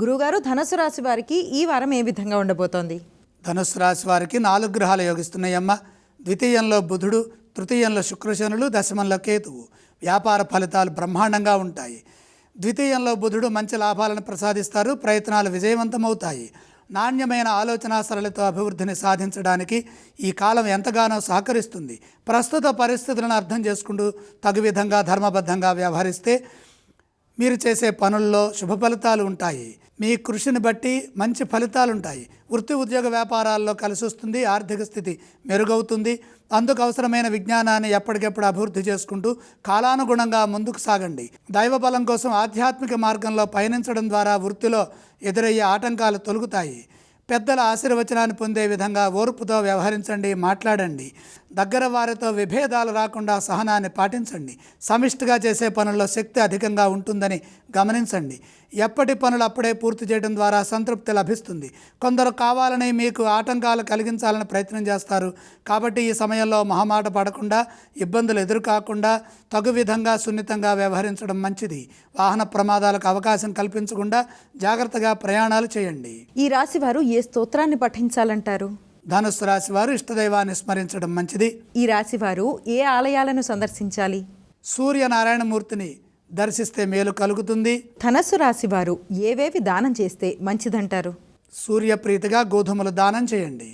గురుగారు ధనుసు రాశి వారికి ఈ వారం ఏ విధంగా ఉండబోతోంది? ధనుసు రాశి వారికి నాలుగు గ్రహాలు యోగిస్తున్నాయమ్మ. ద్వితీయంలో బుధుడు తృతీయంలో శుక్రశనులు దశమంలో కేతువు. వ్యాపార ఫలితాలు బ్రహ్మాండంగా ఉంటాయి. ద్వితీయంలో బుధుడు మంచి లాభాలను ప్రసాదిస్తారు ప్రయత్నాలు విజయవంతమవుతాయి. నాణ్యమైన ఆలోచన సరళతో అభివృద్ధిని సాధించడానికి ఈ కాలం ఎంతగానో సహకరిస్తుంది. ప్రస్తుత పరిస్థితులను అర్థం చేసుకుంటూ తగు విధంగా ధర్మబద్ధంగా వ్యవహరిస్తే మీరు చేసే పనుల్లో శుభ ఫలితాలు ఉంటాయి. మీ కృషిని బట్టి మంచి ఫలితాలు ఉంటాయి వృత్తి ఉద్యోగ వ్యాపారాల్లో కలిసి వస్తుంది ఆర్థిక స్థితి మెరుగవుతుంది. అందుకు అవసరమైన విజ్ఞానాన్ని ఎప్పటికెప్పుడు అభివృద్ధి చేసుకుంటూ కాలానుగుణంగా ముందుకు సాగండి. దైవబలం కోసం ఆధ్యాత్మిక మార్గంలో పయనించడం ద్వారా వృత్తిలో ఎదురయ్యే ఆటంకాలు తొలుగుతాయి. పెద్దల ఆశీర్వచనాన్ని పొందే విధంగా ఓర్పుతో వ్యవహరించండి మాట్లాడండి. దగ్గర వారితో విభేదాలు రాకుండా సహనాన్ని పాటించండి. సమిష్టిగా చేసే పనుల్లో శక్తి అధికంగా ఉంటుందని గమనించండి. ఎప్పటి పనులు అప్పుడే పూర్తి చేయడం ద్వారా సంతృప్తి లభిస్తుంది. కొందరు కావాలని మీకు ఆటంకాలు కలిగించాలని ప్రయత్నం చేస్తారు. కాబట్టి ఈ సమయంలో మహమాట పడకుండా ఇబ్బందులు ఎదురుకాకుండా తగు విధంగా సున్నితంగా వ్యవహరించడం మంచిది. వాహన ప్రమాదాలకు అవకాశం కల్పించకుండా జాగ్రత్తగా ప్రయాణాలు చేయండి. ఈ రాశి వారు ఏ స్తోత్రాన్ని పఠించాలంటారు? ధనుస్సు రాశి వారు ఇష్టదైవాన్ని స్మరించడం మంచిది. ఈ రాశి వారు ఏ ఆలయాలను సందర్శించాలి? సూర్యనారాయణమూర్తిని దర్శిస్తే మేలు కలుగుతుంది. ధనస్సు రాశి వారు ఏవేవి దానం చేస్తే మంచిదంటారు? సూర్యప్రీతిగా గోధుమలు దానం చేయండి.